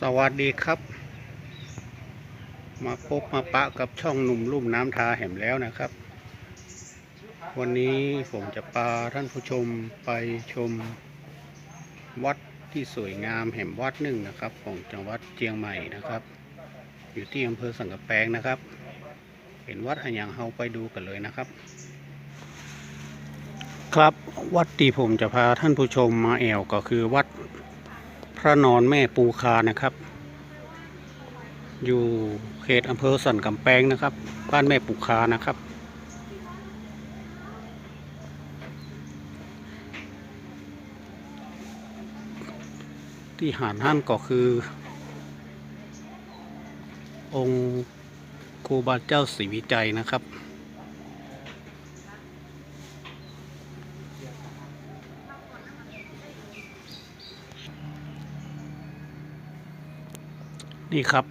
สวัสดีครับ มาพบมาปะกับช่องหนุ่มลุ่มน้ำทาแห่มแล้วนะครับ วันนี้ผมจะพาท่านผู้ชมไปชมวัดที่สวยงามแห่งวัดหนึ่งนะครับ ของจังหวัดเชียงใหม่นะครับ อยู่ที่อำเภอสังกะแปงนะครับ เป็นวัดอันยังเฮาไปดูกันเลยนะครับ ครับวัดที่ผมจะพาท่านผู้ชมมาแอวก็คือวัด ระนอนแม่ปูคานะครับ อยู่เขตอำเภอสันกำแพงนะครับ บ้านแม่ปูคานะครับ ที่หานห้านก็คือ องค์ครูบาเจ้าศรีวิจัยนะครับ นี่ครับ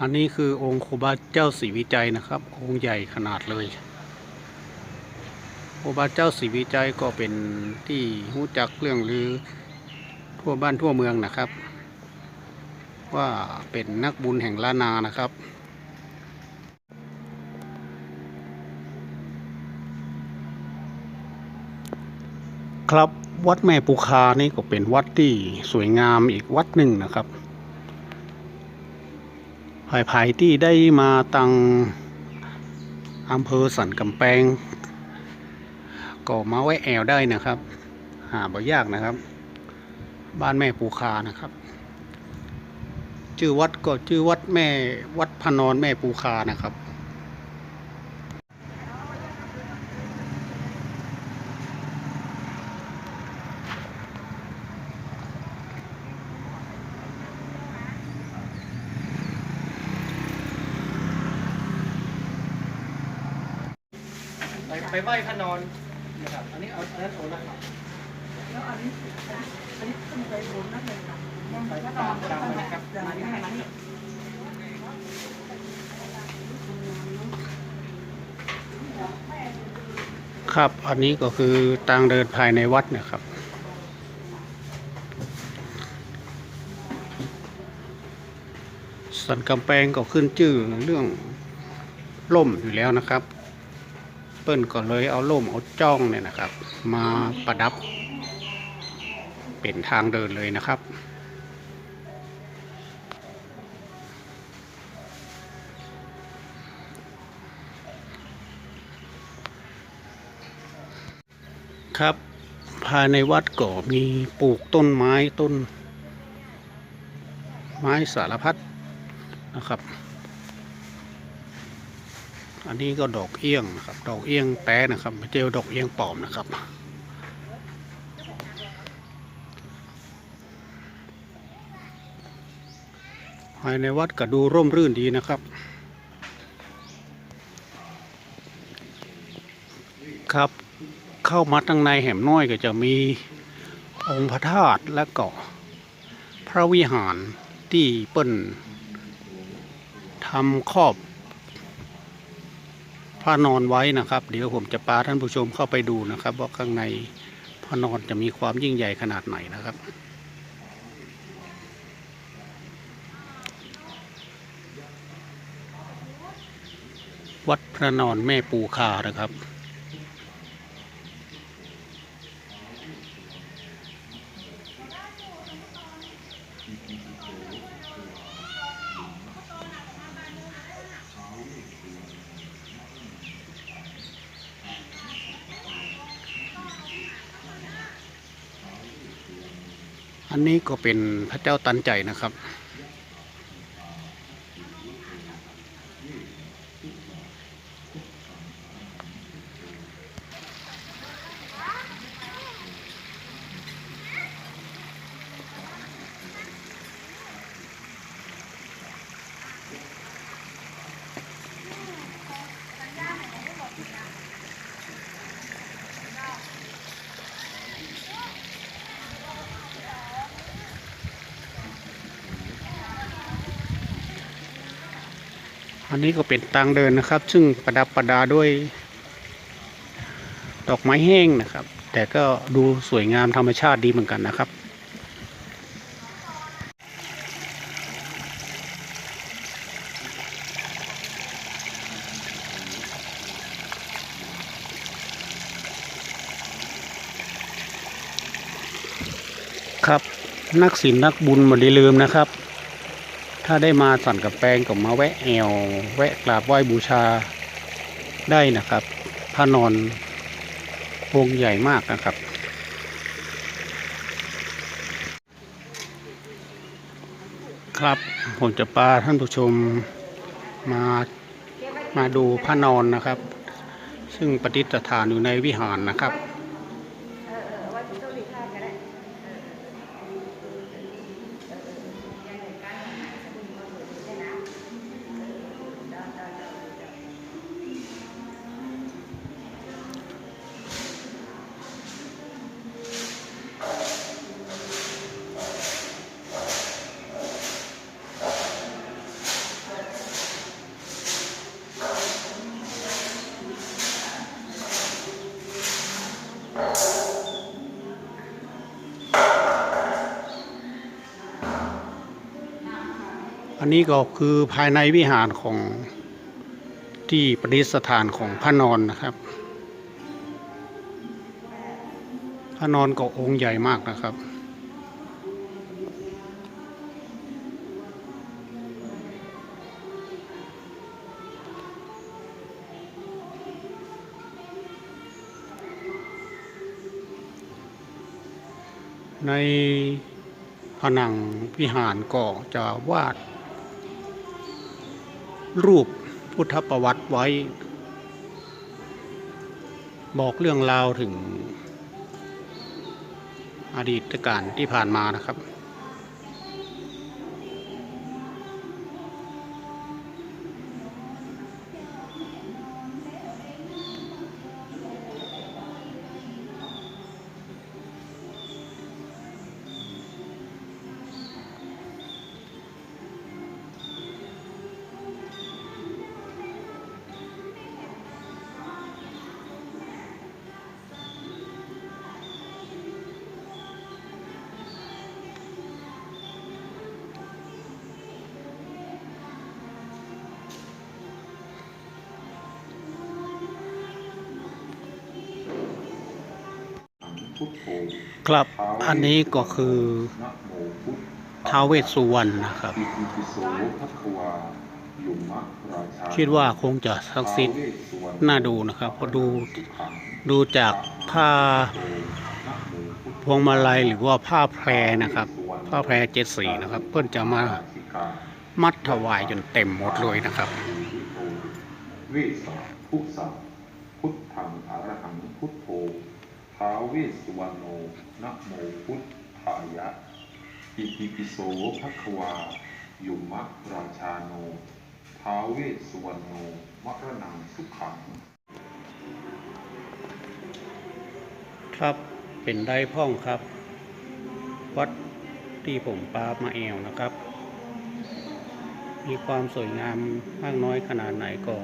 อันนี้คือองค์โคบาเจ้าศรีวิจัยนะครับ องค์ใหญ่ขนาดเลยโคบาเจ้าศรีวิจัยก็เป็นที่รู้จักเรื่องลือทั่วบ้านทั่วเมืองนะครับ ว่าเป็นนักบุญแห่งล้านนานะครับครับวัดแม่ปูคานี่ก็เป็นวัดที่สวยงามอีกวัดหนึ่งนะครับายภายที่ได้มาตังอำเภอสันกำแพงก็มาไว้แอวได้นะครับ หาบ่ยากนะครับ บ้านแม่ปูคานะครับ ชื่อวัดก็ชื่อวัดแม่วัดพนอนแม่ปูคานะครับ ไปไหว้พระนอนนะครับ อันนี้เอาอันนั้นโอนนะครับแล้วอันนี้อันนี้ขึ้นไปบนนั่นเลยค่ะมองไปตามตามเลยครับมาที่ไหนมานี่ครับ อันนี้ก็คือทางเดินภายในวัดนะครับ สันกำแพงก็ขึ้นชื่อเรื่องล่มอยู่แล้วนะครับ เปิ้นก็เลยเอาล่มเอาจ้องเนี่ยนะครับ มาประดับ เป็นทางเดินเลยนะครับ ครับภายในวัดก็มีปลูกต้นไม้ต้น ไม้สารพัดนะครับ อันนี้ก็ดอกเอี้ยงนะครับ ดอกเอี้ยงแต้นะครับไม่ใช่ดอกเอี้ยงปลอมนะครับ ภายในวัดก็ดูร่มรื่นดีนะครับ ครับเข้ามาตั้งในแหมน้อยก็จะมีองค์พระธาตุและก็พระวิหารที่เปิ้นทำครอบ พระนอนไว้นะครับ เดี๋ยวผมจะพาท่านผู้ชมเข้าไปดูนะครับว่าข้างในพระนอนจะมีความยิ่งใหญ่ขนาดไหนนะครับวัดพระนอนแม่ปูคานะครับ อันนี้ก็เป็นพระเจ้าตันใจนะครับ อันนี้ก็เป็นทางเดินนะครับ ซึ่งประดับประดาด้วย ดอกไม้แห้งนะครับ แต่ก็ดูสวยงามธรรมชาติดีเหมือนกันนะครับครับนักศีลนักบุญหมดลืมนะครับ ถ้าได้มาสั่นกับแปลงก็มาแวะแอว แวะกราบไหว้บูชาได้นะครับพระนอนองค์ใหญ่มากนะครับ ครับผมจะพาท่านผู้ชมมามาดูพระนอนนะครับ ซึ่งประดิษฐานอยู่ในวิหารนะครับ อันนี้ก็คือภายในวิหารของที่ประดิษฐานของพระนอนนะครับ พระนอนก็องค์ใหญ่มากนะครับ ในผนังวิหารก็จะวาด รูปพุทธประวัติไว้ บอกเรื่องราวถึงอดีตการที่ผ่านมานะครับ ครับอันนี้ก็คือท้าวเวสสุวรรณนะครับ คิดว่าคงจะศักดิ์สิทธิ์น่าดูนะครับพราะดูดูจากผ้าพวงมาลัยหรือว่าผ้าแพรนะครับ ผ้าแพรเจ็ดสีนะครับ เพื่อนจะมามัดถวายจนเต็มหมดเลยนะครับเวสสะพุทธพุทธังอรหังพุทธ ท้าวเวสสุวรรณโนนะโมพุทธายะ อิติปิโสภควา ยุมะราชาโน ท้าวเวสสุวรรณโนมรณังสุขัง ครับเป็นได้พ่องครับ วัดที่ผมปามาแอวนะครับ มีความสวยงามมากน้อยขนาดไหนก็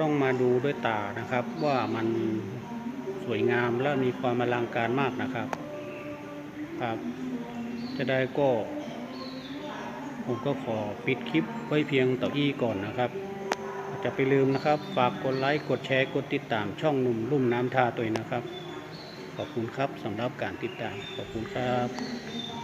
ต้องมาดูด้วยตานะครับว่ามัน วยงามและมีความอลังการมากนะครับครับจะได้ก็ผมก็ขอปิดคลิปไว้เพียงต่ออี้ก่อนนะครับจะไปลืมนะครับ ฝากกดไลค์กดแชร์กดติดตามช่องหนุ่มลุ่มน้ำทาตัวนะครับ ขอบคุณครับสำหรับการติดตามขอบคุณครับ